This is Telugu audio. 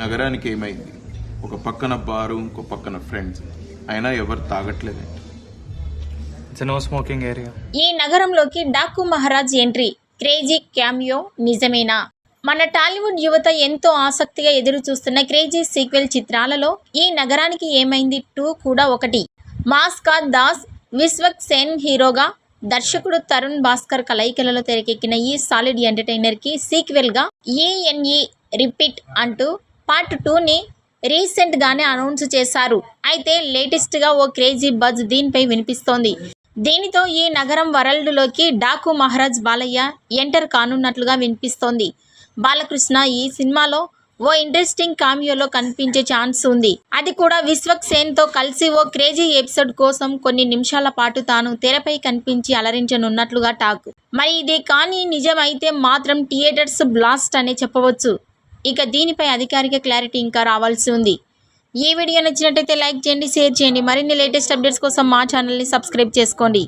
నగరానికి ఏమైంది? ఒక పక్కన బారు ఇంకో పక్కన ఫ్రెండ్స్ అయినా ఎవరు తాగట్లేదు. ఇట్స్ నో స్మోకింగ్ ఏరియా ఈ నగరంలోకి Daaku Maharaj entry. Crazy cameo నిజమేనా? మన టాలీవుడ్ యువత ఎంతో ఆసక్తిగా ఎదురు చూస్తున్న క్రేజీ సీక్వెల్ చిత్రాలలో ఈ నగరానికి ఏమైంది? టూ కూడా ఒకటి. మాస్కా దాస్ విశ్వక్ సేన్ హీరోగా దర్శకుడు తరుణ్ భాస్కర్ కలయికలలో తెరకెక్కిన ఈ సాలిడ్ ఎంటర్టైనర్కి సీక్వెల్గా ఈఎన్ఈ రిపీట్ అంటూ పార్ట్ టూని రీసెంట్గానే అనౌన్స్ చేశారు. అయితే లేటెస్ట్గా ఓ క్రేజీ బజ్ దీనిపై వినిపిస్తోంది. దీనితో ఈ నగరం వరల్డ్లోకి డాకు మహారాజ్ బాలయ్య ఎంటర్ కానున్నట్లుగా వినిపిస్తోంది. బాలకృష్ణ ఈ సినిమాలో ఓ ఇంట్రెస్టింగ్ కామియోలో కనిపించే ఛాన్స్ ఉంది. అది కూడా విశ్వక్ సేన్తో కలిసి ఓ క్రేజీ ఎపిసోడ్ కోసం కొన్ని నిమిషాల పాటు తాను తెరపై కనిపించి అలరించనున్నట్లుగా టాక్. మరి ఇది కానీ నిజమైతే మాత్రం థియేటర్స్ బ్లాస్ట్ అనే చెప్పవచ్చు. ఇక దీనిపై అధికారిక క్లారిటీ ఇంకా రావాల్సి ఉంది. ఈ వీడియో నచ్చినట్టయితే లైక్ చేయండి షేర్ చేయండి. మరిన్ని లేటెస్ట్ అప్డేట్స్ కోసం మా ఛానల్ని సబ్స్క్రైబ్ చేసుకోండి.